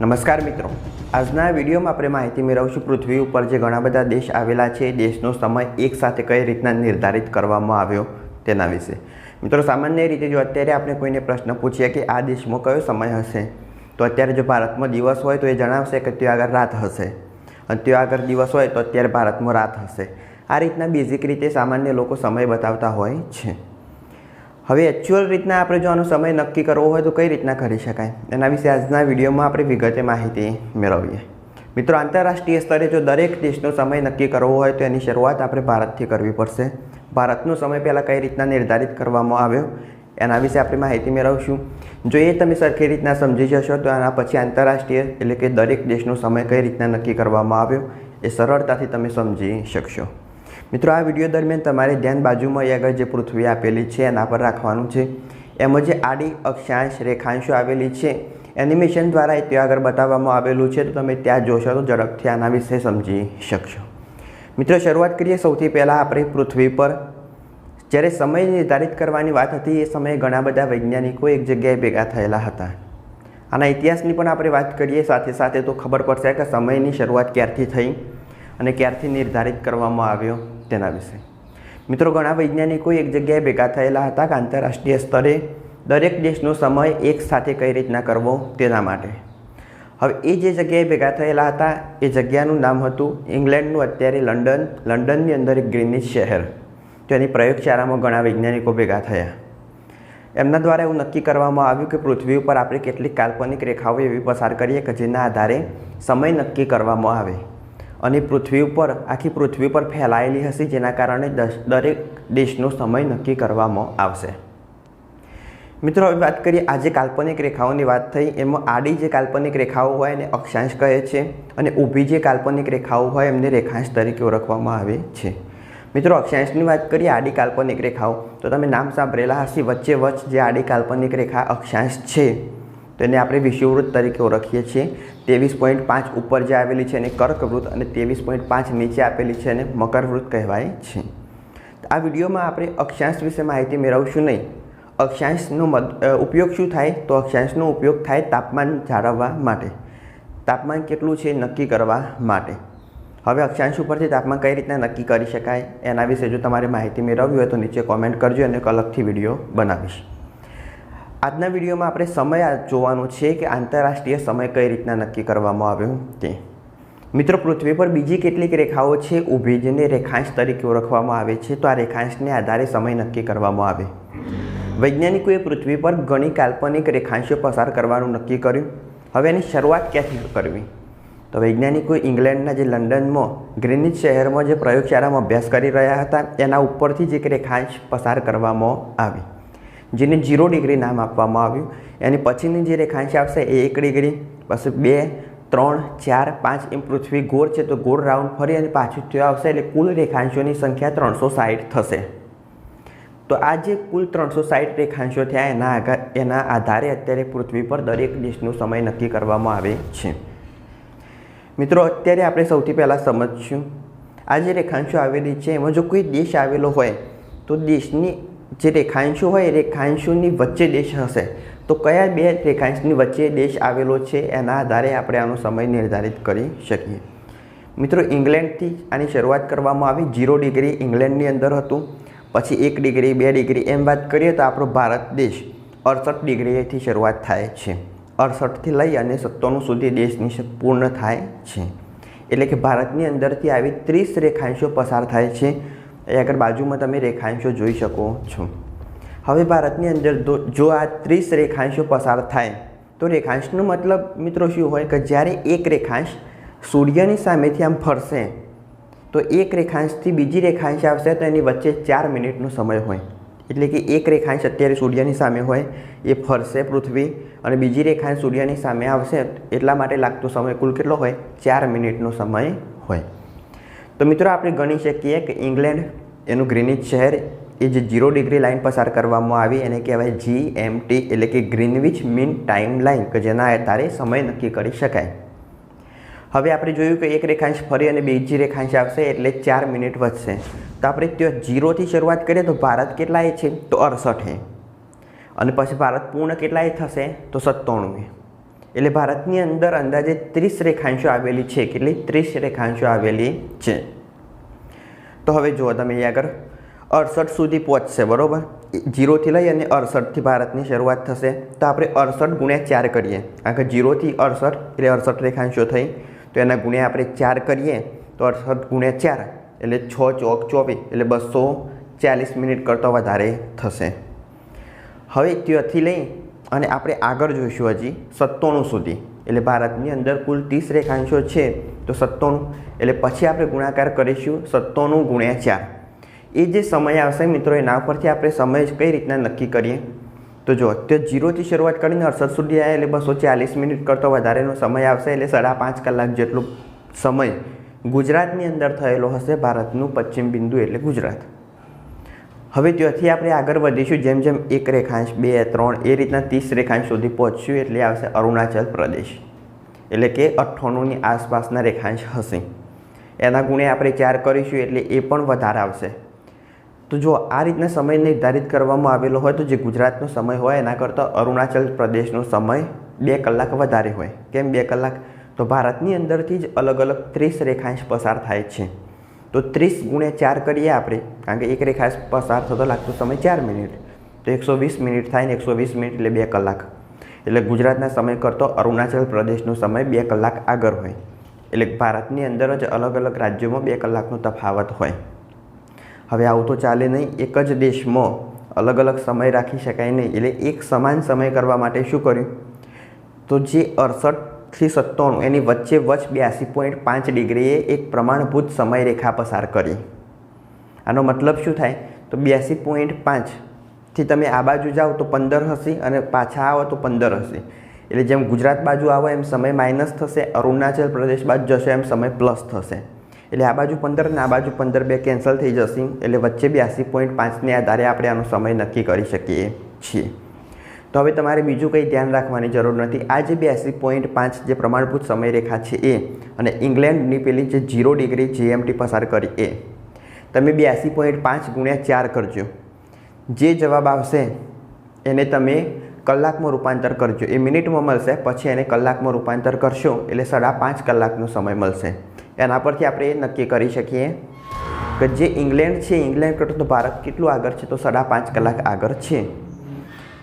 નમસ્કાર મિત્રો. આજના વિડીયોમાં આપણે માહિતી મેળવશું પૃથ્વી ઉપર જે ઘણા બધા દેશ આવેલા છે દેશનો સમય એક સાથે કઈ રીતના નિર્ધારિત કરવામાં આવ્યો તેના વિશે. મિત્રો, સામાન્ય રીતે જો અત્યારે આપણે કોઈને પ્રશ્ન પૂછીએ કે આ દેશમાં કયો સમય હશે, તો અત્યારે જો ભારતમાં દિવસ હોય તો એ જણાવશે કે ત્યાં આગળ રાત હશે. અને ત્યાં આગળ દિવસ હોય તો અત્યારે ભારતમાં રાત હશે. આ રીતના બેઝિક રીતે સામાન્ય લોકો સમય બતાવતા હોય છે. હવે એકચ્યુઅલ રીતના આપણે જો આનો સમય નક્કી કરવો હોય તો કઈ રીતના કરી શકાય? એના વિશે આજના વિડીયોમાં આપણે વિગતે માહિતી મેળવીએ. મિત્રો, આંતરરાષ્ટ્રીય સ્તરે જો દરેક દેશનો સમય નક્કી કરવો હોય તો એની શરૂઆત આપણે ભારતથી કરવી પડશે. ભારતનો સમય પહેલાં કઈ રીતના નિર્ધારિત કરવામાં આવ્યો, એના વિશે આપણે માહિતી મેળવશું. જો એ તમે સરખી રીતના સમજી જશો તો એના પછી આંતરરાષ્ટ્રીય એટલે કે દરેક દેશનો સમય કઈ રીતના નક્કી કરવામાં આવ્યો, એ સરળતાથી તમે સમજી શકશો. મિત્રો, આ વીડિયો દરમિયાન તમારે ધ્યાન બાજુમાં અહીં આગળ જે પૃથ્વી આપેલી છે, એના પર રાખવાનું છે. એમાં જે આડી અક્ષાંશ રેખાંશો આવેલી છે એનિમેશન દ્વારા એ ત્યાં આગળ બતાવવામાં આવેલું છે, તો તમે ત્યાં જોશો તો ઝડપથી આના વિશે સમજી શકશો. મિત્રો, શરૂઆત કરીએ સૌથી પહેલાં આપણે પૃથ્વી પર. જ્યારે સમય નિર્ધારિત કરવાની વાત હતી, એ સમયે ઘણા બધા વૈજ્ઞાનિકો એક જગ્યાએ ભેગા થયેલા હતા. આના ઇતિહાસની પણ આપણે વાત કરીએ, સાથે સાથે તો ખબર પડશે કે સમયની શરૂઆત ક્યારથી થઈ અને ક્યારથી નિર્ધારિત કરવામાં આવ્યો. તેના વિશે. મિત્રો, ઘણા વૈજ્ઞાનિકો એક જગ્યાએ ભેગા થયેલા હતા કે આંતરરાષ્ટ્રીય સ્તરે દરેક દેશનો સમય એક સાથે કઈ રીતના કરવો તેના માટે. હવે, એ જે જગ્યાએ ભેગા થયેલા હતા, એ જગ્યાનું નામ હતું ઇંગ્લેન્ડનું અત્યારે લંડન, લંડનની અંદર એક ગ્રીનિશ શહેર. તો એની પ્રયોગશાળામાં ઘણા વૈજ્ઞાનિકો ભેગા થયા. એમના દ્વારા એવું નક્કી કરવામાં આવ્યું કે પૃથ્વી ઉપર આપણે કેટલીક કાલ્પનિક રેખાઓ એવી પસાર કરીએ કે જેના આધારે સમય નક્કી કરવામાં આવે. અને પૃથ્વી ઉપર, આખી પૃથ્વી પર ફેલાયેલી હશે, જેના કારણે દરેક દેશનો સમય નક્કી કરવામાં આવશે. મિત્રો, હવે વાત કરીએ આજે કાલ્પનિક રેખાઓની વાત થઈ. એમાં આડી જે કાલ્પનિક રેખાઓ હોય એને અક્ષાંશ કહે છે અને ઊભી જે કાલ્પનિક રેખાઓ હોય એમને રેખાંશ તરીકે ઓળખવામાં આવે છે. મિત્રો, અક્ષાંશની વાત કરીએ આડી કાલ્પનિક રેખાઓ. તો તમે નામ સાંભળેલા હશે, વચ્ચે વચ્ચ જે આડી કાલ્પનિક રેખા અક્ષાંશ છે. તેને આપણે વિષુવવૃત્ત તરીકે ઓળખીએ છીએ. ત્રેવીસ પોઈન્ટ પાંચ ઉપર જે આવેલી છે એને કર્કવૃત્ત અને ત્રેવીસ પોઈન્ટ પાંચ નીચે આપેલી છે એને મકરવૃત્ત કહેવાય છે. આ વિડીયોમાં આપણે અક્ષાંશ વિશે માહિતી મેળવશું નહીં. અક્ષાંશનો ઉપયોગ શું થાય? તો અક્ષાંશનો ઉપયોગ થાય તાપમાન જાળવવા માટે. તાપમાન કેટલું છે? નક્કી કરવા માટે. હવે અક્ષાંશ ઉપરથી તાપમાન કઈ રીતના નક્કી કરી શકાય એના વિશે જો તમારે માહિતી મેળવવી હોય તો નીચે કોમેન્ટ કરજો, અને અલગથી વીડિયો બનાવીશ. આજના વિડીયોમાં આપણે સમય જોવાનું છે કે આંતરરાષ્ટ્રીય સમય કઈ રીતના નક્કી કરવામાં આવ્યો તે. મિત્રો, પૃથ્વી પર બીજી કેટલીક રેખાઓ છે ઊભી જેને રેખાંશ તરીકે ઓળખવામાં આવે છે. તો આ રેખાંશને આધારે સમય નક્કી કરવામાં આવે. વૈજ્ઞાનિકોએ પૃથ્વી પર ઘણી કાલ્પનિક રેખાંશો પસાર કરવાનું નક્કી કર્યું. હવે એની શરૂઆત ક્યાંથી કરવી? તો વૈજ્ઞાનિકો ઇંગ્લેન્ડના જે લંડનમાં, ગ્રીનિચ શહેરમાં જે પ્રયોગશાળામાં અભ્યાસ કરી રહ્યા હતા, એના ઉપરથી જ એક રેખાંશ પસાર કરવામાં આવી. જેને જીરો ડિગ્રી નામ આપવામાં આવ્યું. એની પછીની જે રેખાંશ આવશે એ એક ડિગ્રી પછી બે, ત્રણ, ચાર, પાંચ એમ પૃથ્વી ગોળ છે તો ગોળ રાઉન્ડ ફરી અને પાછું થયો આવશે એટલે કુલ રેખાંશોની સંખ્યા ત્રણસો સાઠ થશે. તો આ જે કુલ ત્રણસો સાઠ રેખાંશો થયા એના આગળ એના આધારે અત્યારે પૃથ્વી પર દરેક દેશનો સમય નક્કી કરવામાં આવે છે. મિત્રો, અત્યારે આપણે સૌથી પહેલાં સમજશું. આ જે રેખાંશો આવેલી છે, એમાં જો કોઈ દેશ આવેલો હોય, તો દેશની જે રેખાંશો હોય રેખાંશોની વચ્ચે દેશ હશે. તો કયા બે રેખાંશની વચ્ચે દેશ આવેલો છે એના આધારે આપણે આનો સમય નિર્ધારિત કરી શકીએ. મિત્રો, ઇંગ્લેન્ડથી આની શરૂઆત કરવામાં આવી. જીરો ડિગ્રી ઇંગ્લેન્ડની અંદર હતું. પછી એક ડિગ્રી, બે ડિગ્રી એમ વાત કરીએ તો આપણો ભારત દેશ અડસઠ ડિગ્રીથી શરૂઆત થાય છે. અડસઠથી લઈ અને સત્તાણું સુધી દેશની પૂર્ણ થાય છે. એટલે કે ભારતની અંદરથી આવી ત્રીસ રેખાંશો પસાર થાય છે. એ આગળ બાજુમાં તમે રેખાંશો જોઈ શકો છો. હવે ભારતની અંદર જો આ ત્રીસ રેખાંશો પસાર થાય, તો રેખાંશનો મતલબ મિત્રો શું હોય કે જ્યારે એક રેખાંશ સૂર્યની સામેથી આમ ફરશે, તો એક રેખાંશથી બીજી રેખાંશ આવશે તો એની વચ્ચે ચાર મિનિટનો સમય હોય. એટલે કે એક રેખાંશ અત્યારે સૂર્યની સામે હોય, એ ફરશે પૃથ્વી અને બીજી રેખાંશ સૂર્યની સામે આવશે, એટલા માટે લાગતો સમય કુલ કેટલો હોય? ચાર મિનિટનો સમય હોય. તો મિત્રો આપણે ગણી શકીએ કે ઇંગ્લેન્ડ એનું ગ્રીનિચ શહેર એ જે જીરો ડિગ્રી લાઇન પસાર કરવામાં આવી, એને કહેવાય જી એમ ટી એટલે કે ગ્રીનવિચ મીન ટાઈમ લાઇન કે જેના આધારે સમય નક્કી કરી શકાય. હવે આપણે જોયું કે એક રેખાંશ ફરી અને બીજી રેખાંશ આવશે એટલે ચાર મિનિટ વધશે. તો આપણે ત્યાં જીરોથી શરૂઆત કરીએ તો ભારત કેટલાય છે? તો અડસઠે અને પછી ભારત પૂર્ણ કેટલાય થશે? તો સત્તાણું એટલે ભારતની અંદર અંદાજે ત્રીસ રેખાંશો આવેલી છે. કેટલી? ત્રીસ રેખાંશો આવેલી છે. તો હવે જુઓ તમે અહીંયા આગળ. અડસઠ સુધી પહોંચશે, બરાબર? જીરોથી લઈ અને અડસઠથી ભારતની શરૂઆત થશે. તો આપણે અડસઠ ગુણ્યા ચાર કરીએ. આગળ જીરોથી અડસઠ એટલે અડસઠ રેખાંશો થઈ. તો એના ગુણ્યા આપણે ચાર કરીએ, તો અડસઠ ગુણ્યા ચાર એટલે છ ચોક ચોવીસ એટલે બસો ચાલીસ મિનિટ કરતાં વધારે થશે. હવે ત્યાંથી લઈ અને આપણે આગળ જોઈશું હજી સત્તાણું સુધી. એટલે ભારતની અંદર કુલ ત્રીસ રેખાંશો છે, તો સત્તાણું. એટલે પછી આપણે ગુણાકાર કરીશું સત્તાણું ગુણ્યા ચાર. એ જે સમય આવશે મિત્રો, એના પરથી આપણે સમય કઈ રીતના નક્કી કરીએ? તો જો, તે જીરોથી શરૂઆત કરીને અડસઠ સુધી આવ્યા એટલે બસો ચાલીસ મિનિટ કરતો વધારેનો સમય આવશે, એટલે સાડા પાંચ કલાક જેટલો સમય ગુજરાતની અંદર થયેલો હશે, ભારતનું પશ્ચિમ બિંદુ એટલે ગુજરાત. હવે ત્યાંથી આપણે આગળ વધીશું, જેમ જેમ એક રેખાંશ બે, ત્રણ, એ રીતના ત્રીસ રેખાંશ સુધી પહોંચશું એટલે આવશે અરુણાચલ પ્રદેશ. એટલે કે અઠ્ઠાણુંની આસપાસના રેખાંશ હશે. એના ગુણે આપણે ચાર કરીશું એટલે એ પણ વધારે આવશે. તો જો આ રીતના સમય નિર્ધારિત કરવામાં આવેલો હોય તો જે ગુજરાતનો સમય હોય એના કરતાં અરુણાચલ પ્રદેશનો સમય બે કલાક વધારે હોય. કેમ બે કલાક? તો ભારતની અંદરથી જ અલગ અલગ ત્રીસ રેખાંશ પસાર થાય છે. તો ત્રીસ ગુણ્યા ચાર કરીએ આપણે, કારણ કે એક રેખા પસાર થતો લાગતો સમય ચાર મિનિટ. તો એકસો વીસ મિનિટ થાય ને એકસો વીસ મિનિટ એટલે બે કલાક. એટલે ગુજરાતના સમય કરતો અરુણાચલ પ્રદેશનો સમય બે કલાક આગળ હોય. એટલે ભારતની અંદર જ અલગ અલગ રાજ્યોમાં બે કલાકનો તફાવત હોય. હવે આવું તો ચાલે નહીં, એક જ દેશમાં અલગ અલગ સમય રાખી શકાય નહીં. એટલે એક સમાન સમય કરવા માટે શું કર્યું? તો જે અડસઠથી સત્તાણું એની વચ્ચે વચ્ચ બ્યાસી પોઈન્ટ પાંચ ડિગ્રીએ એક પ્રમાણભૂત સમયરેખા પસાર કરી. આનો મતલબ શું થાય? તો બ્યાસી પોઈન્ટ પાંચથી તમે આ બાજુ જાઓ તો પંદર હશે અને પાછા આવો તો પંદર હશે. એટલે જેમ ગુજરાત બાજુ આવો એમ સમય માઇનસ થશે, અરુણાચલ પ્રદેશ બાજુ જશો એમ સમય પ્લસ થશે. એટલે આ બાજુ પંદર ને આ બાજુ પંદર બે કેન્સલ થઈ જશે. એટલે વચ્ચે બ્યાસી પોઈન્ટ પાંચને આધારે આપણે આનો સમય નક્કી કરી શકીએ છીએ. તો હવે તમારે બીજું કંઈ ધ્યાન રાખવાની જરૂર નથી. આ જે બ્યાસી પોઈન્ટ પાંચ જે પ્રમાણભૂત સમયરેખા છે એ અને ઇંગ્લેન્ડની પેલી જે ઝીરો ડિગ્રી જીએમટી પસાર કરી એ, તમે બ્યાસી પોઈન્ટ પાંચ ગુણ્યા ચાર કરજો. જે જવાબ આવશે એને તમે કલાકમાં રૂપાંતર કરજો. એ મિનિટમાં મળશે, પછી એને કલાકમાં રૂપાંતર કરશો, એટલે સાડા પાંચ કલાકનો સમય મળશે. એના પરથી આપણે એ નક્કી કરી શકીએ કે જે ઇંગ્લેન્ડ છે, ઇંગ્લેન્ડ કરતાં ભારત કેટલું આગળ છે? તો સાડા પાંચ કલાક આગળ છે.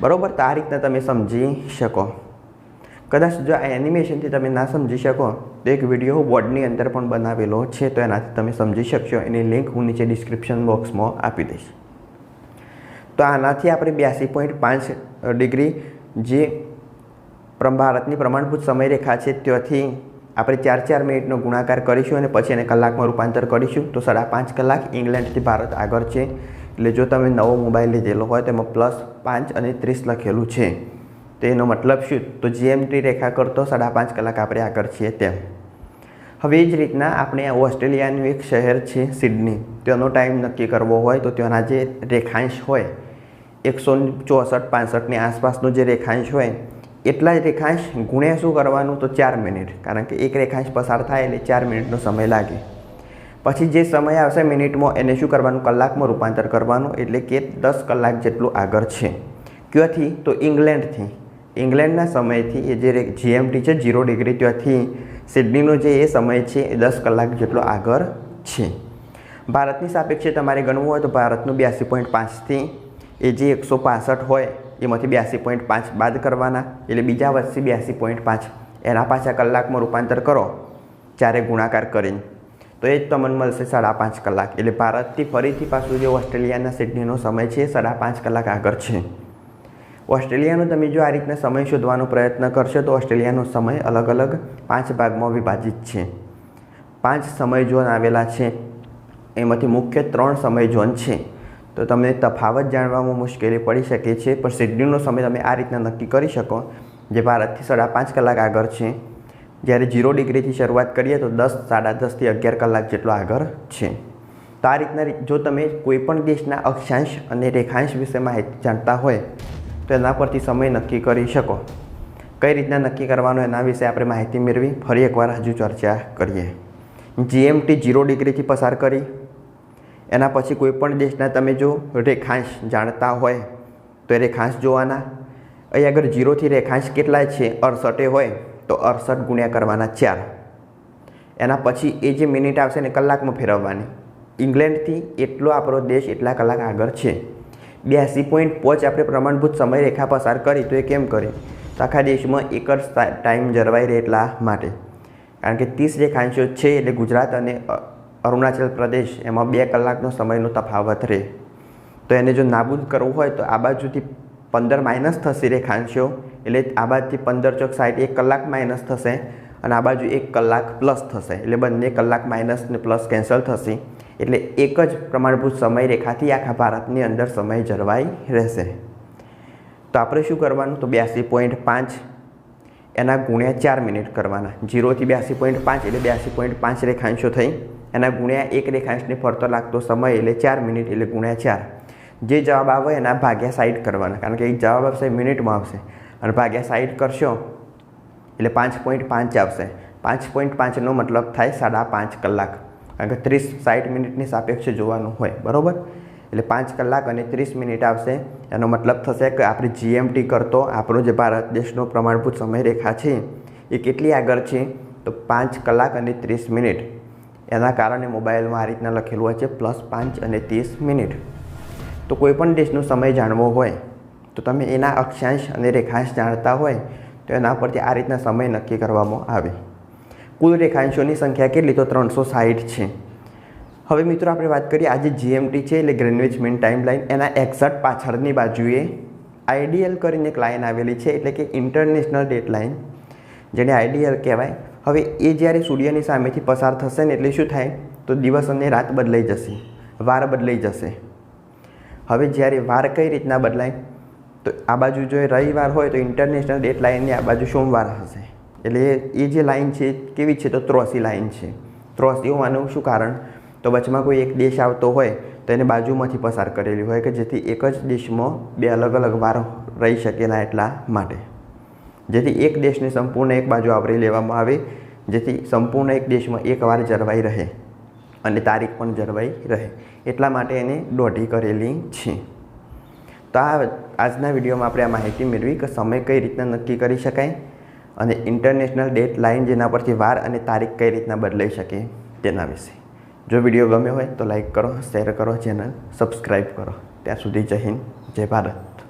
બરાબર? તો આ રીતના તમે સમજી શકો. કદાચ જો આ એનિમેશનથી તમે ના સમજી શકો, તો એક વીડિયો બોર્ડની અંદર પણ બનાવેલો છે, તો એનાથી તમે સમજી શકશો. એની લિંક હું નીચે ડિસ્ક્રિપ્શન બોક્સમાં આપી દઈશ. તો આનાથી આપણે બ્યાસી પોઈન્ટ પાંચ ડિગ્રી જે ભારતની પ્રમાણભૂત સમયરેખા છે, ત્યાંથી આપણે ચાર ચાર મિનિટનો ગુણાકાર કરીશું અને પછી એને કલાકમાં રૂપાંતર કરીશું. તો સાડા પાંચ કલાક ઇંગ્લેન્ડથી ભારત આગળ છે. એટલે જો તમે નવો મોબાઈલ લીધેલો હોય તેમાં પ્લસ પાંચ અને ત્રીસ લખેલું છે. તો એનો મતલબ શું? તો જીએમટી રેખા કરતો સાડા પાંચ કલાક આપણે આગળ છીએ તેમ. હવે એ જ રીતના આપણે ઓસ્ટ્રેલિયાનું એક શહેર છે સિડની. તેનો ટાઈમ નક્કી કરવો હોય તો ત્યાંના જે રેખાંશ હોય, એકસો ચોસઠ, પાસઠની આસપાસનો જે રેખાંશ હોય, એટલા જ રેખાંશ ગુણ્યા શું કરવાનું? તો ચાર મિનિટ. કારણ કે એક રેખાંશ પસાર થાય એટલે ચાર મિનિટનો સમય લાગે. પછી જે સમય આવશે મિનિટમાં એને શું કરવાનું? કલાકમાં રૂપાંતર કરવાનું, એટલે કે દસ કલાક જેટલું આગળ છે. ક્યાંથી? તો ઇંગ્લેન્ડથી. ઇંગ્લેન્ડના સમયથી એ જે જીએમટી છે, ઝીરો ડિગ્રી ત્યાંથી સિડનીનો જે એ સમય છે, એ દસ કલાક જેટલો આગળ છે. ભારતની સાપેક્ષે તમારે ગણવું હોય તો ભારતનું બ્યાસી પોઈન્ટ પાંચથી એ જે એકસો પાસઠ હોય, એમાંથી બ્યાસી પોઈન્ટ પાંચ બાદ કરવાના, એટલે બીજા વર્ષથી બ્યાસી પોઈન્ટ પાંચ. એના પાછા કલાકમાં રૂપાંતર કરો. ચારે ગુણાકાર કરીને. તો એ જ તમને મળશે સાડા પાંચ કલાક. એટલે ભારતથી ફરીથી પાછું જે ઓસ્ટ્રેલિયાના સિડનીનો સમય છે, સાડા પાંચ કલાક આગળ છે. ઓસ્ટ્રેલિયાનો તમે જો આ રીતના સમય શોધવાનો પ્રયત્ન કરશો, તો ઓસ્ટ્રેલિયાનો સમય અલગ અલગ પાંચ ભાગમાં વિભાજિત છે. પાંચ સમય ઝોન આવેલા છે. એમાંથી મુખ્ય ત્રણ સમય ઝોન છે. તો તમને તફાવત જાણવામાં મુશ્કેલી પડી શકે છે, પણ સિડનીનો સમય તમે આ રીતના નક્કી કરી શકો, જે ભારતથી સાડા પાંચ કલાક આગળ છે. જ્યારે ઝીરો ડિગ્રીથી શરૂઆત કરીએ તો દસ, સાડા દસથી અગિયાર કલાક જેટલો આગળ છે. તો આ રીતના જો તમે કોઈપણ દેશના અક્ષાંશ અને રેખાંશ વિશે માહિતી જાણતા હોય, તો એના પરથી સમય નક્કી કરી શકો. કઈ રીતના નક્કી કરવાનો એના વિશે આપણે માહિતી મેળવી, ફરી એકવાર હજુ ચર્ચા કરીએ. જીએમટી ઝીરો ડિગ્રીથી પસાર કરી. એના પછી કોઈપણ દેશના તમે જો રેખાંશ જાણતા હોય, તો એ રેખાંશ જોવાના. અહીં આગળ ઝીરોથી રેખાંશ કેટલા છે, અડસઠે હોય. તો અડસઠ ગુણ્યા કરવાના ચાર. એના પછી એ જે મિનિટ આવશે ને કલાકમાં ફેરવવાની. ઇંગ્લેન્ડથી એટલો આપણો દેશ એટલા કલાક આગળ છે. બ્યાસી પોઈન્ટ પાંચ આપણે પ્રમાણભૂત સમય રેખા પસાર કરી તો એ કેમ કરે? તો આખા દેશમાં એક જ ટાઈમ જળવાઈ રહે એટલા માટે. કારણ કે ત્રીસ રેખાંશો છે એટલે ગુજરાત અને અરુણાચલ પ્રદેશ એમાં બે કલાકનો સમયનો તફાવત રહે. તો એને જો નાબૂદ કરવું હોય તો આ બાજુથી પંદર માઇનસ થશે રેખાંશો. એટલે આ બાજુથી પંદર ચોક સાઠ એક કલાક માઇનસ થશે અને આ બાજુ એક કલાક પ્લસ થશે. એટલે બંને કલાક માઇનસ ને પ્લસ કેન્સલ થશે. એટલે એક જ પ્રમાણભૂત સમય રેખાથી આખા ભારતની અંદર સમય જળવાઈ રહેશે. તો આપણે શું કરવાનું? તો બ્યાસી પોઈન્ટ પાંચ, એના ગુણ્યા ચાર મિનિટ કરવાના. જીરોથી બ્યાસી પોઈન્ટ પાંચ, એટલે બ્યાસી પોઈન્ટ પાંચ રેખાંશો થઈ. એના ગુણ્યા એક રેખાંશને ફરતો લાગતો સમય એટલે ચાર મિનિટ એટલે ગુણ્યા ચાર. જે જવાબ આવે એના ભાગ્યા સાઈડ કરવાના. કારણ કે એક જવાબ આવશે મિનિટમાં આવશે. અને ભાગ્યા સાઈડ કરશો, એટલે પાંચ પોઈન્ટ પાંચ આવશે. પાંચ પોઈન્ટ પાંચનો મતલબ થાય સાડા પાંચ કલાક. કારણ કે ત્રીસ સાઠ મિનિટની સાપેક્ષે જોવાનું હોય, બરાબર? એટલે પાંચ કલાક અને ત્રીસ મિનિટ આવશે. એનો મતલબ થશે કે આપણે જીએમટી કરતો આપણો જે ભારત દેશનો પ્રમાણભૂત સમયરેખા છે, એ કેટલી આગળ છે? તો પાંચ કલાક અને ત્રીસ મિનિટ. એના કારણે મોબાઈલમાં આ રીતના લખેલું હોય છે, પ્લસ પાંચ અને ત્રીસ મિનિટ. તો કોઈપણ દેશનો સમય જાણવો હોય તો તમે એના અક્ષાંશ અને રેખાંશ જાણતા હોય, તો એના પરથી આ રીતના સમય નક્કી કરવામાં આવે. કુલ રેખાંશોની સંખ્યા કેટલી? તો ત્રણસો સાઠ છે. હવે મિત્રો આપણે વાત કરીએ આજે જીએમટી છે એટલે ગ્રેનવિચ મેન ટાઈમ લાઈન એના એક્ઝેક્ટ પાછળની બાજુએ આઈડીએલ કરીને એક લાઇન આવેલી છે, એટલે કે ઇન્ટરનેશનલ ડેટ લાઇન જેને આઈડીએલ કહેવાય. હવે એ જ્યારે સૂર્યની સામેથી પસાર થશે ને એટલે શું થાય? તો દિવસ અને રાત બદલાઈ જશે, વાર બદલાઈ જશે. હવે જ્યારે વાર કઈ રીતના બદલાય? તો આ બાજુ જો રવિવાર હોય તો ઇન્ટરનેશનલ ડેટ લાઇનની આ બાજુ સોમવાર હશે. એટલે એ જે લાઈન છે, કેવી છે? તો ત્રોસી લાઈન છે. ત્રોસી હોવાનું શું કારણ? તો વચમાં કોઈ એક દેશ આવતો હોય તો એને બાજુમાંથી પસાર કરેલી હોય કે જેથી એક જ દેશમાં બે અલગ અલગ વાર રહી શકેલા એટલા માટે. જેથી એક દેશને સંપૂર્ણ એક બાજુ આવરી લેવામાં આવે, જેથી સંપૂર્ણ એક દેશમાં એક વાર જળવાઈ રહે અને તારીખ પણ જળવાઈ રહે. એટલા માટે એને દોઢી કરેલી છે. તો આ આજના વિડીયોમાં આપણે આ માહિતી મેળવી કે સમય કઈ રીતના નક્કી કરી શકાય અને ઇન્ટરનેશનલ ડેટ લાઇન જેના પરથી વાર અને તારીખ કઈ રીતના બદલાઈ શકે તેના વિશે. જો વીડિયો ગમ્યો હોય તો લાઈક કરો, શેર કરો, ચેનલ સબસ્ક્રાઈબ કરો. ત્યાં સુધી જય હિન્દ, જય ભારત.